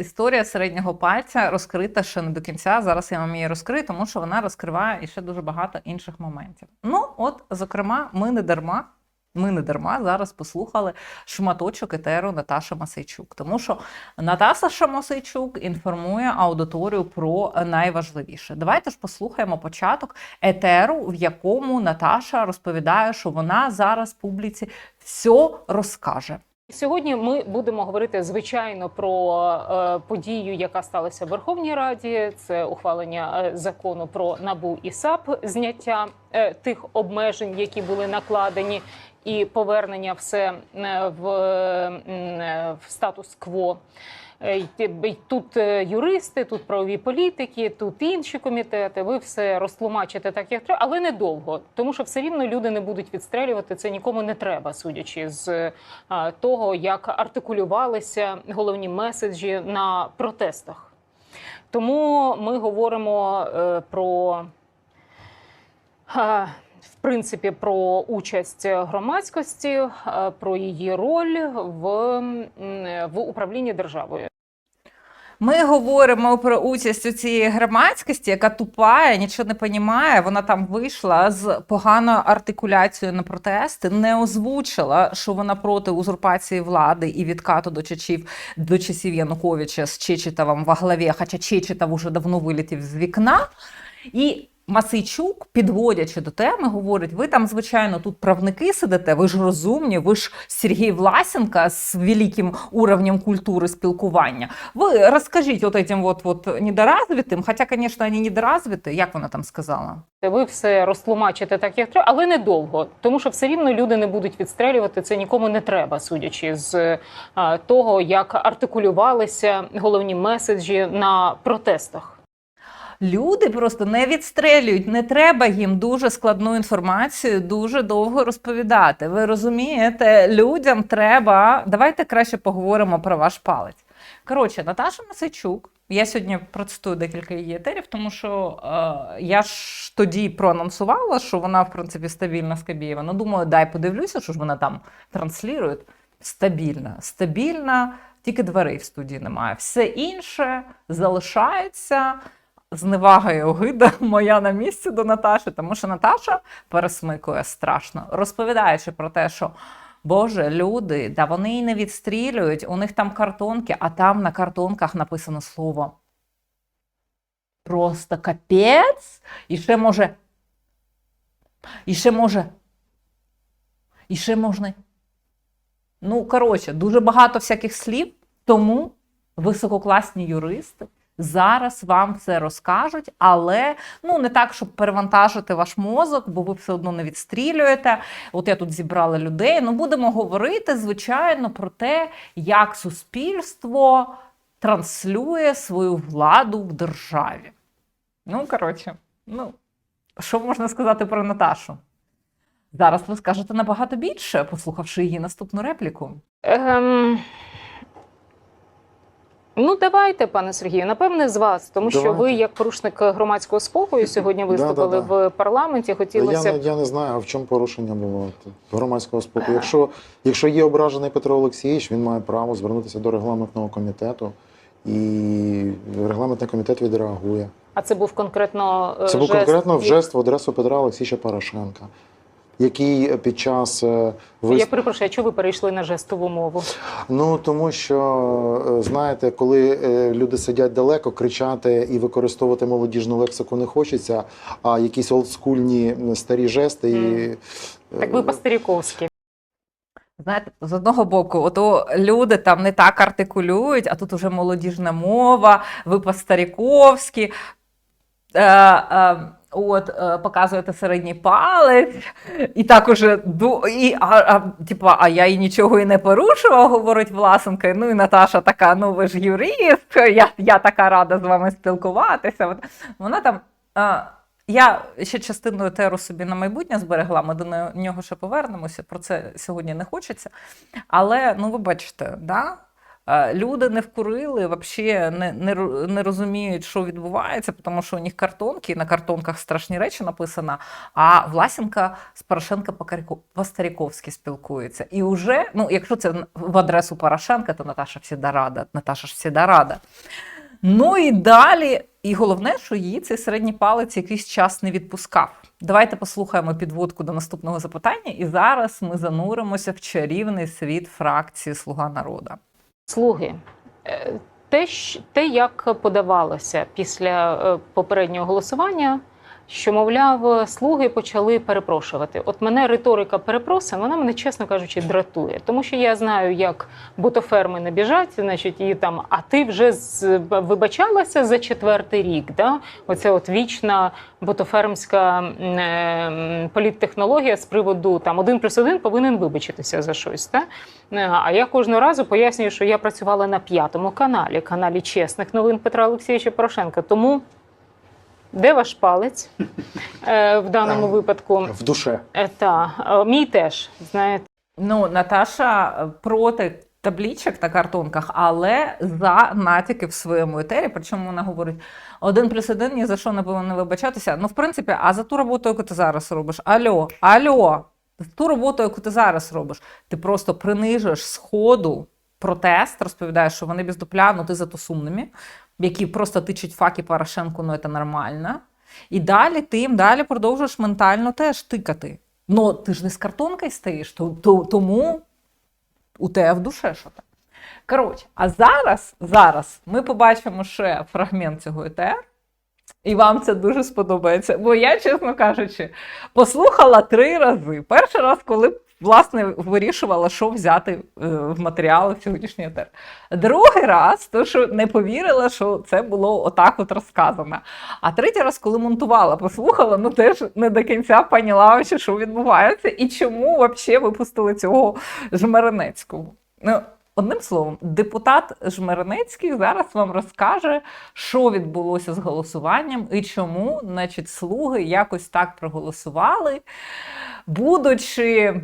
Історія середнього пальця розкрита ще не до кінця. Зараз я вам її розкрию, тому що вона розкриває і ще дуже багато інших моментів. Ну, от, зокрема, ми не дарма. Ми не дарма зараз послухали шматочок етеру Наташі Масейчук, тому що Наташа Масейчук інформує аудиторію про найважливіше. Давайте ж послухаємо початок етеру, в якому Наташа розповідає, що вона зараз публіці все розкаже. Сьогодні ми будемо говорити звичайно про е, подію, яка сталася в Верховній Раді. Це ухвалення е, закону про набу і САП, зняття е, тих обмежень, які були накладені, і повернення все в, в статус-кво. Е, Тут е, юристи, тут правові політики, тут інші комітети. Ви все розтлумачите так, як треба, але недовго, тому що все рівно люди не будуть відстрелювати. Це нікому не треба, судячи з е, того, як артикулювалися головні меседжі на протестах. Тому ми говоримо про. В принципі, про участь громадськості, про її роль в, в управлінні державою. Ми говоримо про участь у цієї громадськості, яка тупає, нічого не понімає. Вона там вийшла з поганою артикуляцією на протести, не озвучила, що вона проти узурпації влади і відкату до чечів до часів Януковича з Чечетовим во главі, хоча Чечетов уже давно вилітів з вікна. І Масийчук, підводячи до теми, говорить: ви там, звичайно, тут правники сидите, ви ж розумні, ви ж Сергій Власенко з великим уровнем культури спілкування. Ви розкажіть от этим вот, вот недоразвитим, хоча, звісно, вони недоразвиті, як вона там сказала? Ви все розтлумачите так, як треба, але недовго, тому що все рівно люди не будуть відстрелювати. Це нікому не треба, судячи з е, того, як артикулювалися головні меседжі на протестах. Люди просто не відстрелюють, не треба їм дуже складну інформацію дуже довго розповідати. Ви розумієте, людям треба. Давайте краще поговоримо про ваш палець. Коротше, Наташа Масичук. Я сьогодні процитую декілька її етерів, тому що е, я ж тоді проанонсувала, що вона, в принципі, стабільна з Кабієва. Ну, думаю, дай подивлюся, що ж вона там транслює. Стабільна, стабільна, тільки дверей в студії немає. Все інше залишається зневага і огида моя на місці до Наташі, тому що Наташа пересмикує страшно, розповідаючи про те, що Боже, люди, да вони і не відстрілюють, у них там картонки, а там на картонках написано слово. Просто капець. І ще може. І ще може. І ще можна. Ну, коротше, дуже багато всяких слів, тому висококласні юристи зараз вам це розкажуть, але ну не так, щоб перевантажити ваш мозок, бо ви все одно не відстрілюєте. От я тут зібрала людей. Ну, будемо говорити, звичайно, про те, як суспільство транслює свою владу в державі. Ну, коротше, ну, що можна сказати про Наташу? Зараз ви скажете набагато більше, послухавши її наступну репліку. Ем... Ну, давайте, пане Сергію, напевне, з вас, тому що ви, як порушник громадського спокою, сьогодні виступили Да-да-да. в парламенті. Я, Хотілося не- б я не знаю, а в чому порушення було громадського спокою. Якщо, якщо є ображений Петро Олексійович, він має право звернутися до регламентного комітету, і регламентний комітет відреагує. а це був конкретно е, Це був жест конкретно від- жест в адресу Петра Олексійовича Порошенка, який під час е, Я виступу. перепрошую, а чого ви перейшли на жестову мову? Ну тому що е, знаєте, коли е, люди сидять далеко, кричати і використовувати молодіжну лексику не хочеться, а якісь олдскульні старі жести і е, Так ви по-старіковськи. Знаєте, з одного боку, ото люди там не так артикулюють, а тут уже молодіжна мова, ви по-старіковськи. Е, е, от, е, показуєте середній палець, і так уже і, а, а, типа, а я і нічого і не порушував, говорить Власенко. Ну і Наташа така, ну ви ж юрист, я, я така рада з вами спілкуватися. От, вона там. Е, я ще частину етеру собі на майбутнє зберегла, ми до нього ще повернемося. Про це сьогодні не хочеться. Але ну ви бачите, да? Люди не вкурили, взагалі не, не, не розуміють, що відбувається, тому що у них картонки, і на картонках страшні речі написано. А Власенка з Порошенка по-старіковськи спілкується. І вже, ну, якщо це в адресу Порошенка, то Наташа всіда. Наташа ж всіда рада. Ну і далі, і головне, що її цей середній палець якийсь час не відпускав. Давайте послухаємо підводку до наступного запитання, і зараз ми зануримося в чарівний світ фракції Слуга народу. Слуги. е, Те, як подавалося після е, попереднього голосування, що, мовляв, слуги почали перепрошувати. От мене риторика перепросин, вона мене, чесно кажучи, дратує. Тому що я знаю, як ботоферми не біжать, значить, і там, а ти вже з- вибачалася за четвертий рік. Да? Оце от вічна ботофермська е, політтехнологія з приводу там один плюс один повинен вибачитися за щось. Та? Е, А я кожного разу пояснюю, що я працювала на п'ятому каналі, каналі чесних новин Петра Олексійовича Порошенка. Тому де ваш палець е, в даному Е, випадку? В душе. Е, Та е, мій теж знаєте. Ну, Наташа проти таблічок на картонках, але за натяки в своєму етері. Причому вона говорить: один плюс один ні за що не повинен вибачатися. Ну, в принципі, а за ту роботу, яку ти зараз робиш, альо, альо, за ту роботу, яку ти зараз робиш, ти просто принижуєш сходу протест, розповідаєш, що вони бездупля, ну ти зато сумними, які просто тичуть факи Порошенку, ну це нормально. І далі ти їм далі продовжуєш ментально теж тикати. Ну, ти ж не з картонкою стоїш, то, то, тому у тебе в душе що там. Коротше, а зараз, зараз ми побачимо ще фрагмент цього ЕТР, і вам це дуже сподобається. Бо я, чесно кажучи, послухала три рази. Перший раз, коли власне вирішувала, що взяти е, в матеріали в сьогоднішній етер. Другий раз, то що не повірила, що це було отак от розказано. А третій раз, коли монтувала, послухала, ну теж не до кінця поняла, що відбувається, і чому взагалі випустили цього Жмеренецького. Ну, одним словом, депутат Жмеренецький зараз вам розкаже, що відбулося з голосуванням і чому, значить, слуги якось так проголосували, будучи,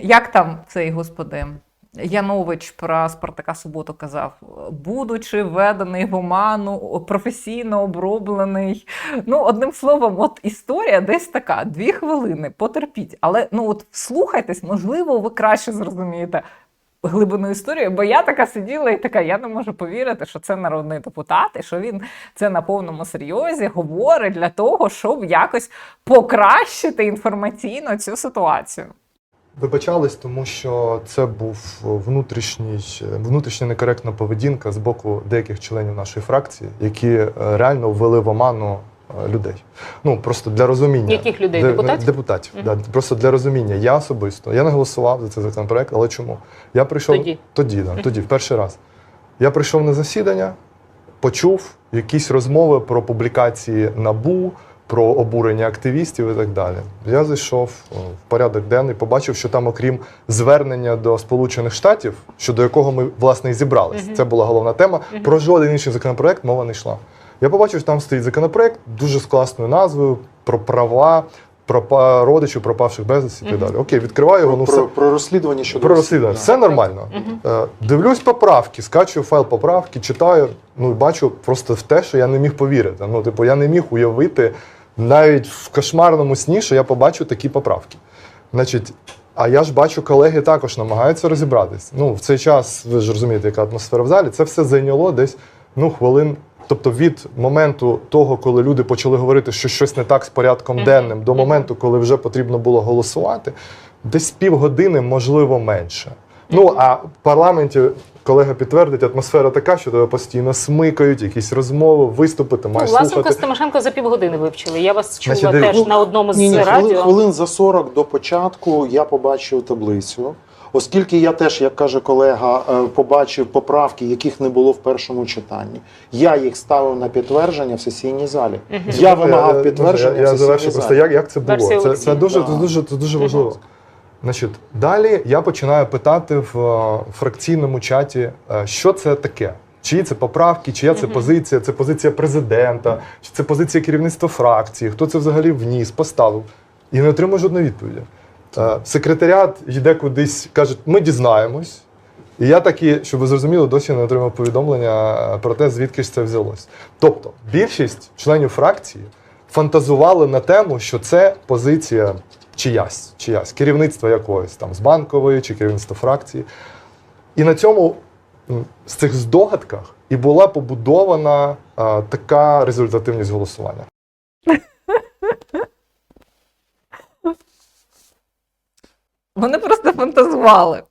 як там цей господи. Янович про Спартака Суботу казав, будучи введений в оману, професійно оброблений. Ну, одним словом, от історія десь така: дві хвилини, потерпіть. Але ну от слухайтесь, можливо, ви краще зрозумієте глибину історії, бо я така сиділа і така, я не можу повірити, що це народний депутат, і що він це на повному серйозі говорить для того, щоб якось покращити інформаційно цю ситуацію. Вибачались, тому що це був внутрішній, внутрішня некоректна поведінка з боку деяких членів нашої фракції, які е, реально ввели в оману е, людей. Ну просто для розуміння Яких людей? Депутатів? Депутатів. Мгм. Да. Просто для розуміння. Я особисто я не голосував за цей законопроект, але чому? Я прийшов Тоді. тоді, да, тоді, в перший раз. Я прийшов на засідання, почув якісь розмови про публікації набу. Про обурення активістів і так далі. Я зайшов в порядок денний, побачив, що там, окрім звернення до Сполучених Штатів, щодо якого ми власне і зібрались, Мгм. це була головна тема. Мгм. Про жоден інший законопроект мова не йшла. Я побачив, що там стоїть законопроект дуже з класною назвою про права пропа родичів пропавших безвісті і так далі. Окей, відкриваю його. Ну про, все про розслідування щодо про розслідування. Да. Все нормально. Мгм. Е, Дивлюсь поправки, скачую файл поправки, читаю. Ну і бачу просто в те, що я не міг повірити. Ну, типу, я не міг уявити навіть в кошмарному сні, що я побачу такі поправки. Значить, а я ж бачу, колеги також намагаються розібратись. Ну, в цей час, ви ж розумієте, яка атмосфера в залі, це все зайняло десь ну, хвилин. Тобто від моменту того, коли люди почали говорити, що щось не так з порядком денним, до моменту, коли вже потрібно було голосувати, десь півгодини, можливо, менше. Ну а в парламенті колега підтвердить, атмосфера така, що тебе постійно смикають, якісь розмови, виступи, ти Ну, маєш Власенко слухати. з Тимошенко за півгодини вивчили. Я вас чула Значить, теж ну, на одному з Ні, ні, хвилин, радіо. хвилин за 40 до початку я побачив таблицю. Оскільки я теж, як каже колега, е, побачив поправки, яких не було в першому читанні, я їх ставив на підтвердження в сесійній залі. Я вимагав підтвердження. Я, я в сесійній завершу просто, як, як це було. Це, це дуже, Да. це дуже, це дуже важливо. Значить, далі я починаю питати в е, фракційному чаті, е, що це таке. Чиї це поправки, чия це позиція, це позиція президента, чи це позиція керівництва фракції, хто це взагалі вніс, поставив. І не отримую жодної відповіді. Е, Секретаріат йде кудись, кажуть, ми дізнаємось. І я таки, щоб ви зрозуміли, досі не отримав повідомлення про те, звідки ж це взялось. Тобто, більшість членів фракції фантазували на тему, що це позиція чиясь, чиясь, керівництва якогось там з банкової чи керівництва фракції. І на цьому з цих здогадках і була побудована а, така результативність голосування. Вони просто фантазували.